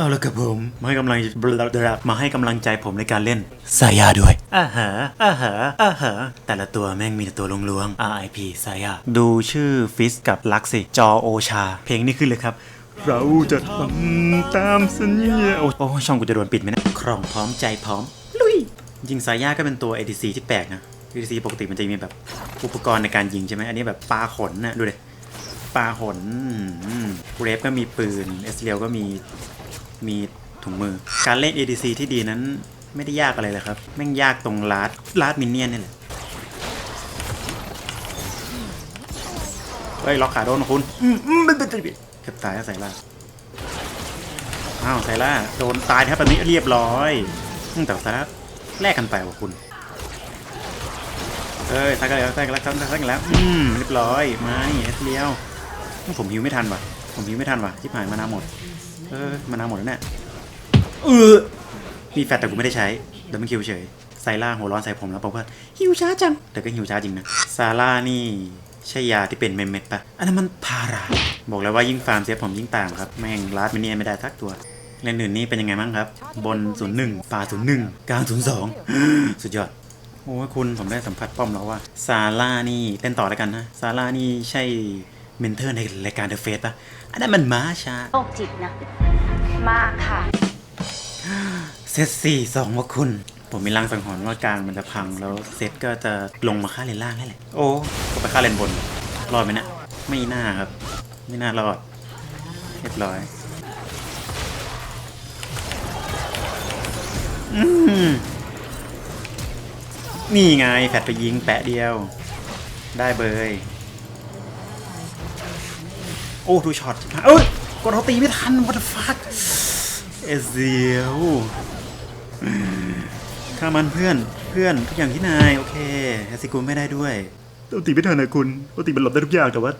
เอาละครับผมมาให้กำลังมาให้กำลังใจผมในการเล่นสายาด้วยอ่าฮะอ่าฮะอ่าฮะแต่ละตัวแม่งมีแต่ตัวลวงๆ RIP สายาดูชื่อฟิสกับลักสิจอโอชา เพลงนี้ขึ้นเลยครับ เราจะทำตามสัญญาโอ้โอ้ช่องกูจะโดนปิดไหมเนะครองพร้อมใจพร้อม ลุยจริงๆสายาก็เป็นตัว ADC ที่แปลกนะ ADC ปกติมันจะมีแบบอุปกรณ์ในการยิงใช่ไหมอันนี้แบบปลาขนนะดูดิปลาขนเรฟก็มีปืนเอสเรียวก็มี มีถุงมือ การเล่น ADC ที่ดีนั้นไม่ได้ยากอะไรเลยครับ แม่งยากตรงลาดลาดมินเนี่ยนนี่แหละ เฮ้ย ล็อกขาโดนคุณอืมอืมมันเป็นเกือบตายแล้วใส่ล่าอ้าวใส่ล่าโดนตายครับแบบนี้เรียบร้อยอืมแต่ส่ล่าแลกกันไปว่ะคุณเอ้ยตายกันแล้วตายกันแล้วตายกันแล้วอืมเรียบร้อยไม่เอสเลียวผมหิวไม่ทันว่ะผมหิวไม่ทันว่ะชิบหายมานาหมด เออมานาหมดแล้วเนี่ยเออมีแฟตแต่กูไม่ได้ใช้ดี๋ยวมันคิวเฉยไซล่าหัวร้อนใส่ผมแล้วบอกว่าหิวช้าจัง แต่ก็หิวช้าจริงนะ ซาร่านี่ใช่ยาที่เป็นเม็ดๆปะอันนั้นมันพารา บอกแล้วว่ายิ่งฟาร์มเสียผมยิ่งต่างครับ แม่งลาดมิเนียนไม่ได้ทักตัวเล่นอื่นนี่เป็นยังไงบ้างครับ บน 01ป่า01 กลาง 02 สุดยอด โอ้คุณผมได้สัมผัสป้อมแล้วว่าซาร่านี่เต้นต่อแล้วกันนะ ซาร่านี่ใช่ เมนเทอร์ในรายการเดอะเฟสปะอันนั้นมันม้าชาโรคจิตนะ มากค่ะ เซตสี่สองว่าคุณ ผมมีลังสังหรณ์ว่ากลางมันจะพังแล้วเซตก็จะลงมาฆ่าเลนล่างนี่แหละ โอ้ก็ไปฆ่าเลนบน รอดไหมเนะ ไม่น่าครับ ไม่น่ารอด เรียบร้อย อืมนี่ไงแฟดไปยิงแปะเดียว ได้เบย โอ้ทูช็อตเอ้ยกดเขาตีไม่ทัน what the fuck เอเซียวข้ามันเพื่อนเพื่อนทุกอย่างที่นายโอเคแอซิกูไม่ได้ด้วยตัวตีไม่ทันนะคุณตัวตีมันหลบได้ทุกอย่างแต่ว่า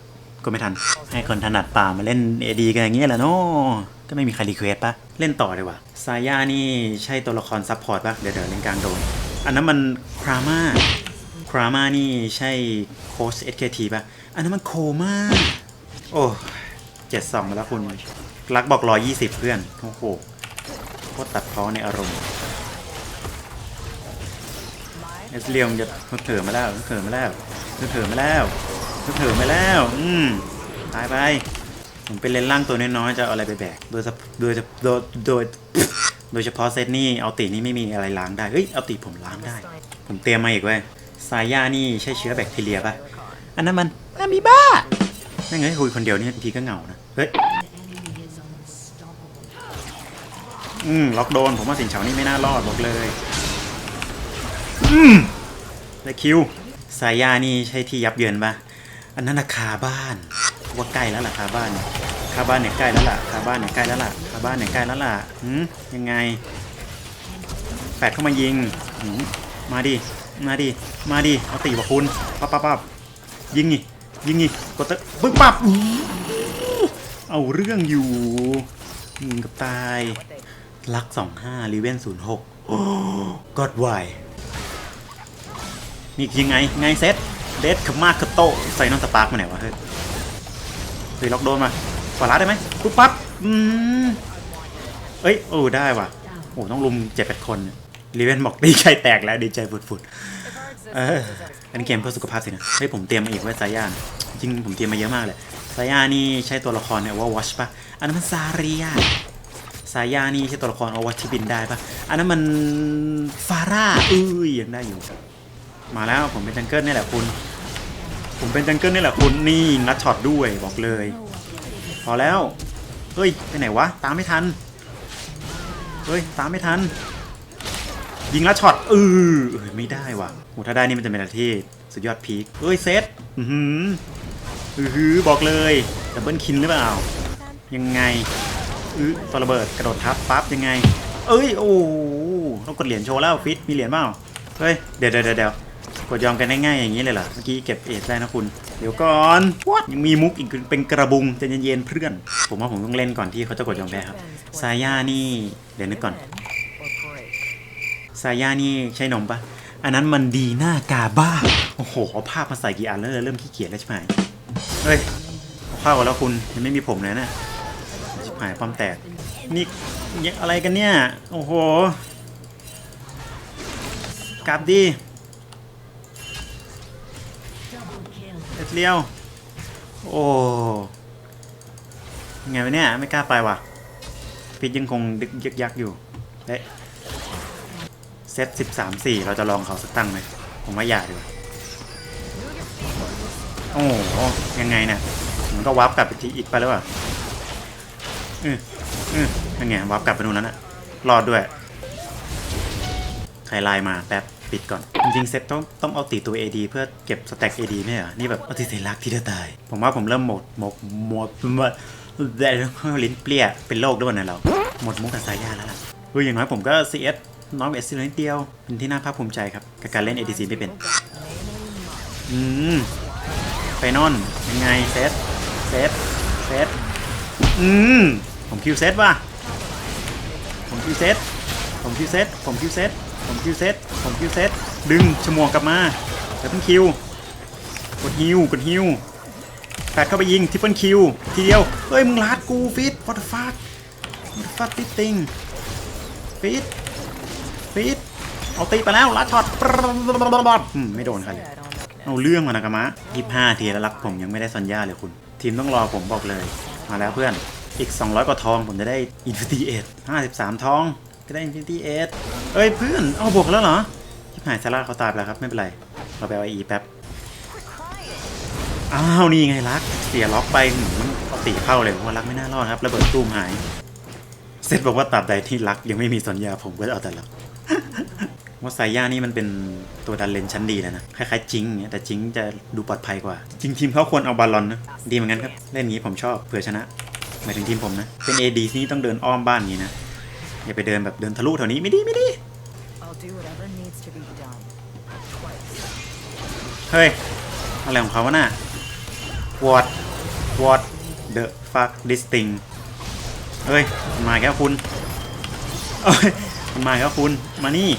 ก็ไม่ทัน ให้คนถนัดป่ามาเล่นเอดีกันอย่างเงี้ยแหละเนาะก็ไม่มีใครรีเควสปะเล่นต่อเลยว่ะซาย่านี่ใช่ตัวละครซับพอร์ตปะเดี๋ยวเดี๋ยวเล่นกลางโดนอันนั้นมันครามาครามานี่ใช่โค้ช SKT ปะอันนั้นมันโคม่า โอ้เจ็ดสองมาแล้วคุณรักบอกร้อยี่สิบเพื่อน โอ้โหโคตรตัดพ้อในอารมณ์เอสเลียมจะฮึกเถิมมาแล้วฮึกเถิมมาแล้วฮึกเถิมมาแล้วฮึกเถิมมาแล้ว อืมตายไป ผมเป็นเลนล่างตัวน้อยๆจะเอาอะไรไปแบก โดยโดยโดยโดยโดยเฉพาะเซตนี่เอาตีนี่ไม่มีอะไรล้างได้เฮ้ยเอาตีผมล้างได้ ผมเตรียมมาอีกเว้ย สายยานี่ใช่เชื้อแบคทีเรียปะอันนั้นมันอะมีบ้า แม่งเอ้ยคุยคนเดียวนี่ทีก็เหงานะ เฮ้ย อืม ล็อกโดน ผมว่าสินเฉานี่ไม่น่ารอดบอกเลย อืมได้คิว สายยานี่ใช่ที่ยับเยินปะอันนั้นราคาบ้าน ว่าใกล้แล้วล่ะคาบ้านคาบ้านเนี่ยใกล้แล้วล่ะคาบ้านเนี่ยใกล้แล้วล่ะคาบ้านเนี่ยใกล้แล้วล่ะหืมยังไง แปดเข้ามายิงหืมมาดิ มาดิ มาดิ เอาตีบอกคุณปั๊บปั๊บปั๊บยิงนี่ ยิงนี่กดตะปึ๊บปั๊บเอาเรื่องอยู่ยิงกับตาย ลักสองห้ารีเวนศูนย์หกโอ้กอดไวนี่ยังไง ไงเซตเดสขมากขโตใส่น้องสปาร์กมาไหนวะเฮ้ยเฮ้ยล็อกโดนมาขวาลัดได้ไหมปุ๊บปั๊บอืมเอ้ยโอ้ได้ว่ะโอ้ต้องลุมเจ็ดแปดคนรีเวนบอกดีใจแตกแล้วดีใจฟุดๆ เอออันนี้เกมเพื่อสุขภาพสินะเฮ้ยผมเตรียมมาอีกไว้ซาย่าจริงผมเตรียมมาเยอะมากเลยซาย่านี่ใช่ตัวละครเนี่ยว่าวอชปะอันนั้นมันซาเรียซาย่านี่ใช่ตัวละครเอาวอชที่บินได้ปะอันนั้นมันฟาร่าเอ้ยยังได้อยู่ มาแล้วผมเป็นจังเกิลนี่แหละคุณ ผมเป็นจังเกิลนี่แหละคุณนี่งัดช็อตด้วยบอกเลย พอแล้วเฮ้ยไปไหนวะตามไม่ทันเฮ้ยตามไม่ทัน ยิงแล้วช็อตเออเอ้ยไม่ได้ว่ะโหถ้าได้นี่มันจะเป็นอะไรที่สุดยอดพีคเอ้ยเซตอือหืออือหือบอกเลยดับเบิลคินหรือเปล่า ยังไงอือตัวระเบิดกระโดดทับปั๊บยังไง เอ้ยโอ้ต้องกดเหรียญโชว์แล้วฟิตมีเหรียญเปล่าเฮ้ยเดี๋ยวเดี๋ยวเดี๋ยวกดยอมกันง่ายๆอย่างนี้เลยเหรอเมื่อกี้เก็บเอทได้นะคุณ เดี๋ยวก่อนยังมีมุกอีกเป็นกระบุงจะเย็นๆเพื่อน ผมว่าผมต้องเล่นก่อนที่เขาจะกดยอมแพ้ครับซาย่านี่เดี๋ยวนึกก่อน ซาย่านี่ใช่นมปะอันนั้นมันดีหน้ากาบ้า โอ้โหเอาภาพมาใส่กี่อันแล้วเริ่มขี้เกียจแล้วใช่ไหมเฮ้ยเอาข้ากันแล้วคุณยังไม่มีผมเลยนะชิบหายป้อมแตก นี่ยังอะไรกันเนี่ย โอ้โหกลับดีเอ็ดเลี้ยว โอ้ไงวะเนี่ย ไม่กล้าไปว่ะพิษยังคงดึกยึกยักอยู่เอ๊ะ เซตสิบสามสี่เราจะลองเขาสักตั้งไหมผมว่าอย่าดีกว่าโอ้โหยังไงเนี่ยมันก็วับกลับไปที่อีกไปแล้วอะอืออือยังไงวับกลับไปนู่นแล้วน่ะรอดด้วย ใครไลน์มาแป๊บปิดก่อน จริงๆเซตต้องต้องเอาตีตัว AD เพื่อเก็บสแต็ก AD ไม่ใช่เหรอ นี่แบบเอาตีเซรักที่เดียวตาย ผมว่าผมเริ่มหมดหมดหมดหมดแต่ลิ้นเปรี้ยเป็นโรคด้วยนะเรา หมดมุกกับสายยาแล้วล่ะเฮ้ยอย่างน้อยผมก็ CS น้อยกว่า S นิดเดียว เป็นที่น่าภาคภูมิใจครับ กับการเล่น ADC ไม่เป็น อืมไฟนอนยังไงเซตเซตเซตอืมผมคิวเซตว่ะผมคิวเซตผมคิวเซตผมคิวเซตผมคิวเซตผมคิวเซตดึงฉมวกกลับมาแล้วเพิ่งคิวกดฮิวกดฮิวแปดเข้าไปยิงทิปเปิลคิวทีเดียวเฮ้ยมึงลาดกูฟิต what the fuck what the fuck this thing ฟิตฟิต เอาตีไปแล้วลัดช็อตอืมไม่โดนใครเลยเอาเรื่องมานากามะยี่ห้าทีแล้วรักผมยังไม่ได้สัญญาเลยคุณ ทีมต้องรอผมบอกเลย มาแล้วเพื่อน อีก 200 กว่าทองผมจะได้ Infinity 8 53ทองก็ได้ Infinity 8เอ้ยเพื่อน เอาบวกแล้วเหรอชิบหายซาร่าเขาตายไปแล้วครับไม่เป็นไร เราไปเอาอีแป๊บ อ้าวนี่ไงรัก เสียล็อกไปมันเอาตีเข้าเลยว่ารักไม่น่ารอดครับระเบิดตูมหาย เซตบอกว่าตราบใดที่รักยังไม่มีสัญญาผมก็จะเอาแต่รัก ว่าไซย่านี่มันเป็นตัวดันเลนชั้นดีแล้วนะ คล้ายๆจิงเงี้ยแต่จิงจะดูปลอดภัยกว่า จริงทีมเขาควรเอาบาลอนนะ ดีเหมือนกันครับ เล่นอย่างนี้ผมชอบเผื่อชนะหมายถึงทีมผมนะ เป็น AD นี่ต้องเดินอ้อมบ้านอย่างนี้นะ อย่าไปเดินแบบเดินทะลุแถวนี้ไม่ดีไม่ดี I'll do whatever needs to be done. เฮ้ย อะไรของเขาวะน่ะ what what the fuck this thing เฮ้ยมันมาอีกแล้วคุณเอ้ย มันมาอีกแล้วคุณ มานี่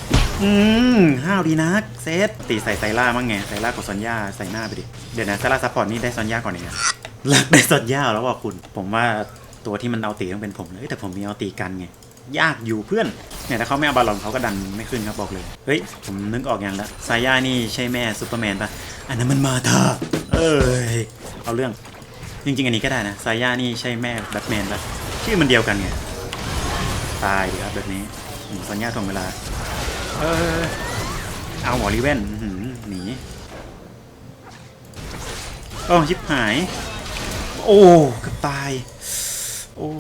อืมห้าวดีนัก เซตตีใส่ไซล่ามั้งไงไซล่ากับซอนย่าใส่หน้าไปดิ เดี๋ยวนะไซล่าซัพพอร์ตนี่ได้ซอนย่าก่อนเอีกนะลักได้ซอนย่าแล้วว่ะคุณ ผมว่าตัวที่มันเอาตีต้องเป็นผมเลยแต่ผมมีเอาตีกันไง ยากอยู่เพื่อน เนี่ยถ้าเขาไม่เอาบาลอนเขาก็ดันไม่ขึ้นครับบอกเลย เฮ้ย ผมนึกออกอย่างละไซย่านี่ใช่แม่ซูเปอร์แมนปะอันนั้นมันมาเถอะเอ้ย เอาเรื่อง จริงๆ อันนี้ก็ได้นะไซย่านี่ใช่แม่แบทแมนปะชื่อมันเดียวกันไง ตายดีครับแบบนี้ สัญญาถ่วงเวลา เออเอาหมอรีเวนอื้อหือหนีโอ้ชิบหาย โอ้เกับตาย โอ้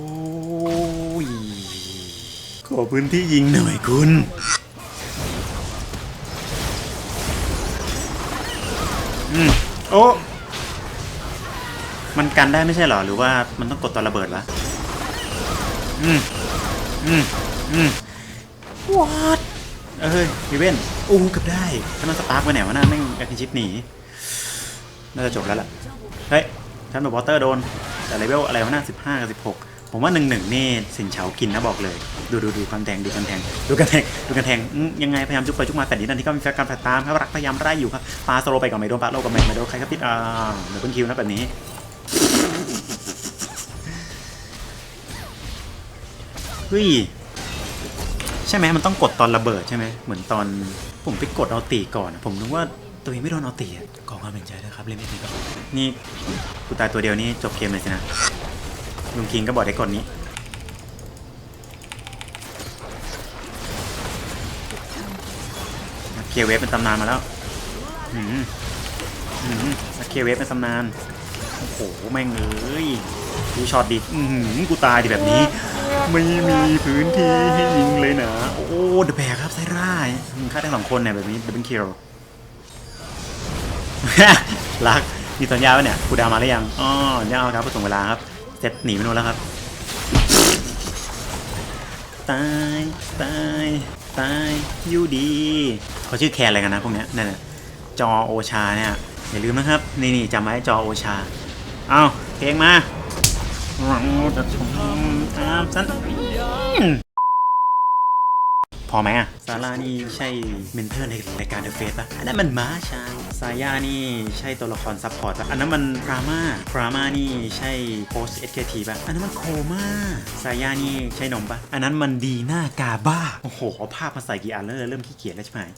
ยขอพื้นที่ยิงหน่อยคุณอืมโอ้มันกันได้ไม่ใช่เหรอ หรือว่ามันต้องกดตอนระเบิดวะอืมอืมอืม what เอ้ยรีเวนโอ้เกือบได้ถ้ามันสปาร์กไปไหนวะน่าแม่งแอคชิปหนี น่าจะจบแล้วล่ะ เฮ้ย ท่านแบบวอเตอร์โดน แต่เลเวลอะไรวะน่าสิบห้ากับสิบหกผมว่าหนึ่งหนึ่งนี่สินเฉากินนะบอกเลย ดูดูดูกันแทงดูกันแทงดูกันแทงดูกันแทงยังไงพยายามจุกไปจุกมาแต่นี้นั่นที่ก็มีแฟนการแผดตามครับรักพยายามไล่อยู่ครับปาสโลไปกับไมโดนปาโลกับไมไมโดนใครครับพิษอ่าเดี๋ยวเพิ่งคิวนะแบบนี้เฮ้ย ใช่ไหมมันต้องกดตอนระเบิดใช่ไหมเหมือนตอนผมไปกดเอาตีก่อนอะผมนึกว่าตัวเองไม่โดนเอาตีอะขอความเป็นใจด้วยครับเล่นไม่ดีก็นี่กูตายตัวเดียวนี่จบเกมเลยสินะลุงคิงก็บอกได้กดนี้เคเวฟเป็นตำนานมาแล้วอืมอืมเคเวฟเป็นตำนาน โอ้โห แม่งเอ้ยดูช็อตดิ อือหือกูตายดิแบบนี้ ไม่มีพื้นที่ให้ยิงเลยนะ โอ้เดอะแบกครับไซร่ามึงฆ่าได้งสองคนเนี่ยแบบนี้เดบเบิลคิลรักมีสัญญาไว้เนี่ยกูดาวมาหรือยังอ๋อยังเอาครับผู้ส่งเวลาครับเซตหนีไปโน่นแล้วครับตายตายตายอยู่ดีเขาชื่อแคนอะไรกันนะพวกเนี้ยนั่นน่ะจอโอชาเนี่ยอย่าลืมนะครับ นี่นี่จำไว้จอโอชา เอาเพลงมาเามตามฉันพอไหมอะซาร่านี่ใช่เมนเทอร์ในรายการเดอะเฟสป่ะ อันนั้นมันม้าชายซาย่านี่ใช่ตัวละครซัพพอร์ตป่ะ อันนั้นมันพรามาพรามานี่ใช่โพสเอสเคทีป่ะ อันนั้นมันโคม่าซาย่านี่ใช่นมป่ะ อันนั้นมันดีหน้ากาบ้า โอ้โหเอาภาพมาใส่กี่อันแล้วเริ่มขี้เกียจแล้วใช่ไหม